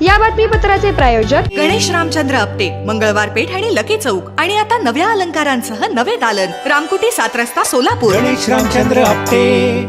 या बातमीपत्राचे प्रायोजक गणेश रामचंद्र आपटे मंगळवार पेठ आणि लकी चौक. आणि आता नव्या अलंकारांसह नवे दालन. रामकुटी सात रस्ता सोलापूर. गणेश रामचंद्र आपटे.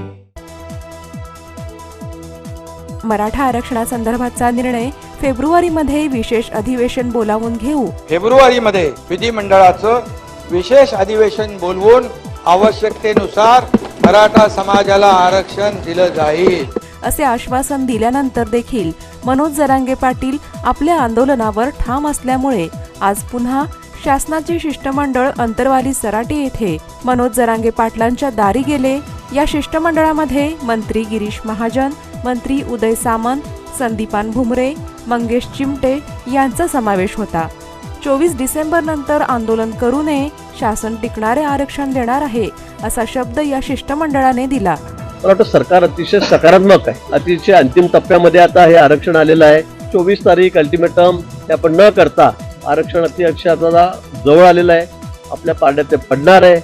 मराठा आरक्षणासंदर्भातचा निर्णय फेब्रुवारीमध्ये विशेष अधिवेशन बोलावून घेऊ. फेब्रुवारीमध्ये विधिमंडळाचं विशेष अधिवेशन बोलवून आवश्यकतेनुसार मराठा समाजाला आरक्षण दिलं जाईल. असे आश्वासन दिल्यानंतर देखील मनोज जरांगे पाटील आपल्या आंदोलनावर ठाम असल्यामुळे आज पुन्हा शासनाचे शिष्टमंडळ अंतरवाली सराटी येथे मनोज जरांगे पाटलांच्या दारी गेले. या शिष्टमंडळामध्ये मंत्री गिरीश महाजन मंत्री उदय सामंत संदीपान भुमरे मंगेश चिमटे यांचा समावेश होता. चोवीस डिसेंबर नंतर आंदोलन करू नये शासन टिकणारे आरक्षण देणार आहे असा शब्द या शिष्टमंडळाने दिला. मला वाटतं सरकार अतिशय सकारात्मक आहे. अतिशय अंतिम टप्प्यामध्ये आता हे आरक्षण आलेलं आहे. चोवीस तारीख अल्टिमेटम हे आपण न करता आरक्षण अतिशय आता जवळ आलेलं आहे. आपल्या पारड्यात ते पडणार आहे.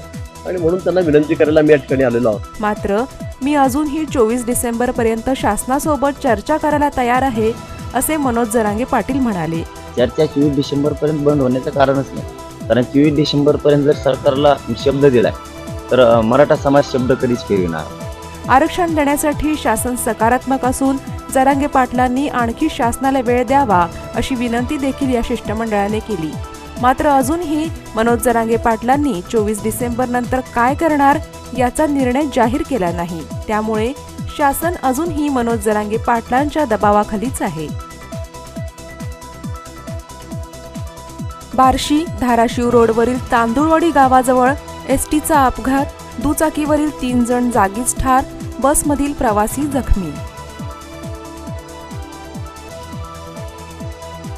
आणि म्हणून त्यांना विनंती करायला मी या ठिकाणी आलेलो आहोत. मात्र मी अजूनही चोवीस डिसेंबर पर्यंत शासनासोबत चर्चा करायला तयार आहे असे मनोज जरांगे पाटील म्हणाले. चर्चा चोवीस डिसेंबरपर्यंत बंद होण्याचं कारणच नाही. कारण चोवीस डिसेंबरपर्यंत जर सरकारला शब्द दिलाय तर मराठा समाज शब्द कधीच फिरविणार आरक्षण देण्यासाठी शासन सकारात्मक असून जरांगे पाटलांनी आणखी शासनाला वेळ द्यावा अशी विनंती देखील या शिष्टमंडळाने केली. मात्र अजूनही मनोज जरांगे पाटलांनी चोवीस डिसेंबर नंतर काय करणार याचा निर्णय जाहीर केला नाही. त्यामुळे शासन अजूनही मनोज जरांगे पाटलांच्या दबावाखालीच आहे. बार्शी धाराशिव रोडवरील तांदूळवाडी गावाजवळ एसटीचा अपघात दुचाकीवरील तीन जण जागीच ठार बसमधील प्रवासी जखमी.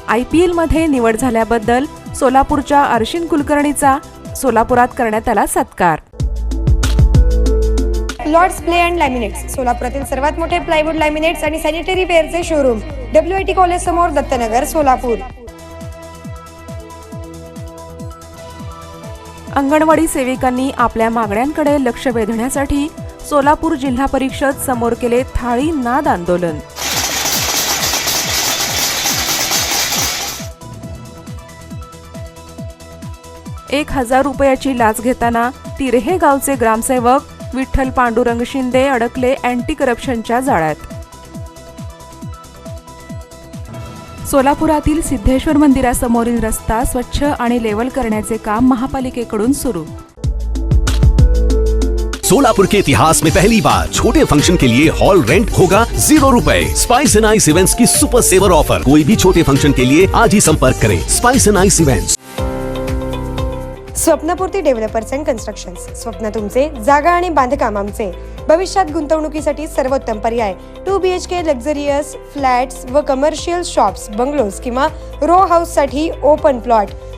आय पी एलमध्ये निवड झाल्याबद्दल सोलापूरच्या अर्शिन कुलकर्णीचा सोलापुरात करण्यात आला सत्कार. लॉर्ड्स प्ले अँड लॅमिनेट्स सोलापुरातील सर्वात मोठे प्लायवूड लॅमिनेट्स आणि sanitary ware showroom W I T college समोर दत्तनगर सोलापूर. अंगणवाडी सेविकांनी आपल्या मागण्यांकडे लक्ष वेधण्यासाठी सोलापूर जिल्हा परिषद समोर केले थाळी नाद आंदोलन. एक हजार रुपयाची लाच घेताना तिरहे गावचे ग्रामसेवक विठ्ठल पांडुरंग शिंदे अडकले अँटी करप्शनच्या जाळ्यात. सोलापुरातील सिद्धेश्वर मंदिरासमोरील रस्ता स्वच्छ आणि लेवल करण्याचे काम महापालिकेकडून सुरू. सोलापुर के इतिहास में पहली बार छोटे फंक्शन के लिए हॉल रेंट होगा जीरो रूपए। स्पाइस एंड आइस इवेंट्स की सुपर सेवर ऑफर कोई भी छोटे फंक्शन के लिए आज ही संपर्क करें। Spice and ice events Swapnapurti developers and construction स्वप्न तुमचे जागा आणि बांधकाम आमचे। भविष्यात गुंतवणुकीसाठी सर्वोत्तम पर्याय। Two B H K luxurious flats व कमर्शियल शॉप्स बंगलोज किंवा रो हाऊससाठी ओपन प्लॉट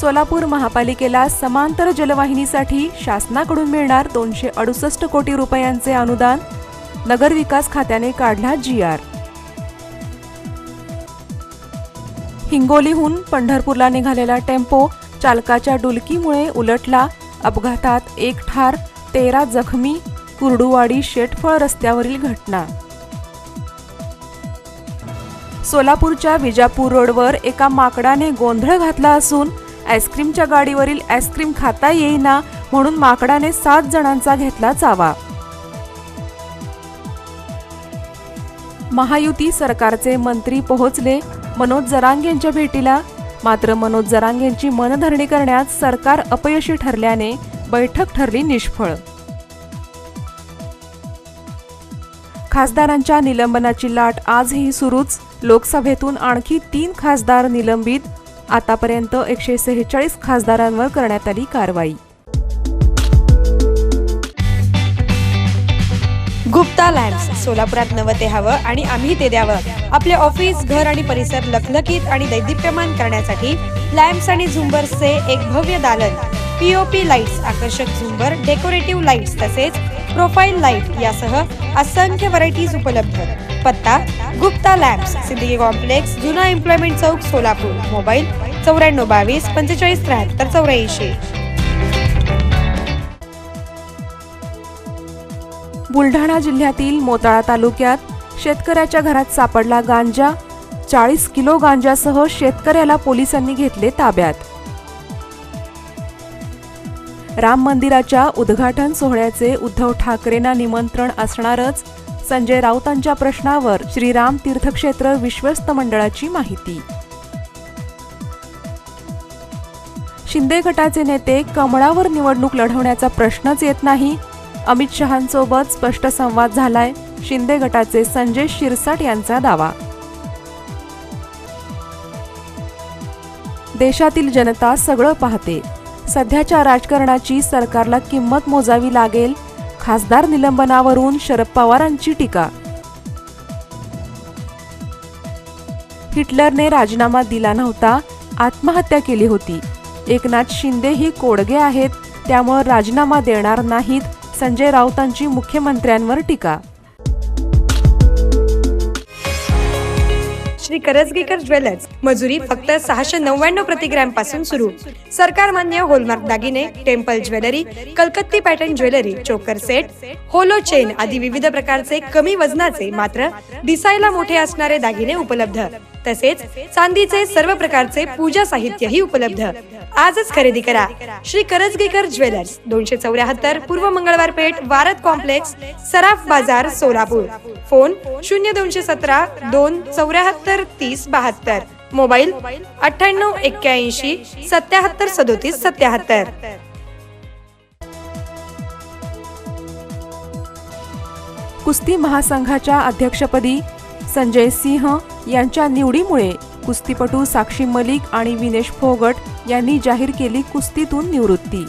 सोलापूर महापालिकेला समांतर जलवाहिनीसाठी शासनाकडून मिळणार दोनशे अडुसष्ट कोटी रुपयांचे अनुदान. नगरविकास खात्याने काढला जी आर. हिंगोलीहून पंढरपूरला निघालेला टेम्पो चालकाच्या डुलकीमुळे उलटला. अपघातात एक ठार तेरा जखमी कुर्डुवाडी शेटफळ रस्त्यावरील घटना. सोलापूरच्या विजापूर रोडवर एका माकडाने गोंधळ घातला असून आईस्क्रीमच्या गाडीवरील आईस्क्रीम खाता येईना म्हणून माकडाने सात जणांचा घेतला चावा. महायुती सरकारचे मंत्री पोहोचले. मनोज जरांग यांच्या भेटीला. मात्र मनोज जरांग यांची मनधरणी करण्यात सरकार अपयशी ठरल्याने बैठक ठरली निष्फळ. खासदारांच्या निलंबनाची लाट आजही सुरूच. लोकसभेतून आणखी तीन खासदार निलंबित. आतापर्यंत एकशे सेहेचाळीस खासदारांवर करण्यात आली कारवाई. गुप्ता लॅम्प्स सोलापुरात नवं ते हवं आणि आम्ही ते द्यावं. आपले ऑफिस घर आणि परिसर लखलखीत आणि दैदिप्यमान करण्यासाठी लॅम्प्स आणि झुंबर्सचे एक भव्य दालन. पीओपी लाईट्स आकर्षक झुंबर डेकोरेटिव्ह लाईट्स तसेच प्रोफाईल लाइट यासह असंख्य व्हरायटीज उपलब्ध. पत्ता गुप्ता लॅम्प्स सिद्दीकी कॉम्प्लेक्स जुना एम्प्लॉयमेंट चौक सोलापूर. मोबाईल चौऱ्याण्णव बावीस पंचेचाळीस त्र्याहत्तर चौऱ्याऐंशी. बुलढाणा जिल्ह्यातील मोताळा तालुक्यात शेतकऱ्याच्या घरात सापडला गांजा. चाळीस किलो गांजासह शेतकऱ्याला पोलिसांनी घेतले ताब्यात. राम मंदिराच्या उद्घाटन सोहळ्याचे उद्धव ठाकरेंना निमंत्रण असणारच संजय राऊतांच्या प्रश्नावर श्रीराम तीर्थक्षेत्र विश्वस्त मंडळाची माहिती. शिंदे गटाचे नेते कमळावर निवडणूक लढवण्याचा प्रश्नच येत नाही. अमित शहांसोबत स्पष्ट संवाद झालाय. शिंदे गटाचे संजय शिरसाट यांचा दावा. देशातील जनता सगळं पाहते. सध्याच्या राजकारणाची सरकारला किंमत मोजावी लागेल खासदार निलंबनावरून शरद पवारांची टीका. हिटलरने राजीनामा दिला नव्हता आत्महत्या केली होती. एकनाथ शिंदे ही कोडगे आहेत त्यामुळे राजीनामा देणार नाहीत संजय राऊतांची मुख्यमंत्र्यांवर टीका. श्री करजगेकर ज्वेलर्स. मजुरी फक्त सहाशे नव्याण्णव प्रतिग्रॅमपासून सुरू. सरकार मान्य होलमार्क दागिने temple jewellery कलकत्ती pattern jewellery choker set hollow chain आदी विविध प्रकारचे कमी वजनाचे मात्र दिसायला मोठे असणारे दागिने उपलब्ध. तसेच चांदीचे सर्व प्रकारचे पूजा साहित्यही उपलब्ध. आजच खरेदी करा. श्री करजगेकर ज्वेलर्स दोनशे चौऱ्याहत्तर पूर्व मंगळवार पेठ वारद कॉम्प्लेक्स सराफ बाजार सोलापूर. फोन शून्य दोनशे सतरा दोन चौऱ्याहत्तर तीस बहात्तर. मोबाईल अठ्ठ्याण्णव एक्क्याऐंशी सत्याहत्तर सदोतीस सत्याहत्तर. कुस्ती महासंघाच्या अध्यक्षपदी संजय सिंह यांच्या निवडीमुळे कुस्तीपटू साक्षी मलिक आणि विनेश फोगट यांनी जाहीर केली कुस्तीतून निवृत्ती.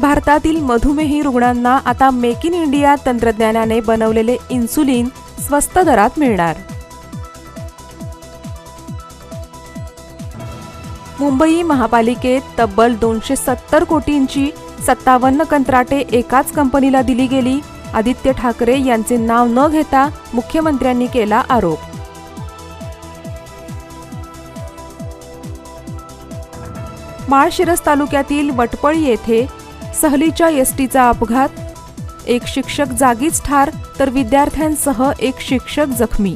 भारतातील मधुमेही रुग्णांना आता मेक इन इंडिया तंत्रज्ञानाने बनवलेले इन्सुलिन स्वस्त दरात मिळणार. मुंबई महापालिकेत तब्बल दोनशे सत्तर कोटींची सत्तावन्न कंत्राटे एकाच कंपनीला दिली गेली आदित्य ठाकरे यांचे नाव न घेता मुख्यमंत्र्यांनी केला आरोप. माळशिरस तालुक्यातील वटपळी येथे सहलीच्या एसटीचा अपघात. एक शिक्षक जागीच ठार तर विद्यार्थ्यांसह एक शिक्षक जखमी.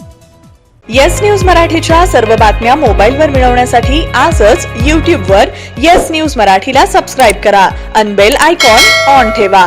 येस न्यूज मराठीच्या सर्व बातम्या मोबाईलवर मिळवण्यासाठी आजच यूट्यूबवर येस न्यूज मराठीला सबस्क्राईब करा. अनबेल आयकॉन ऑन ठेवा.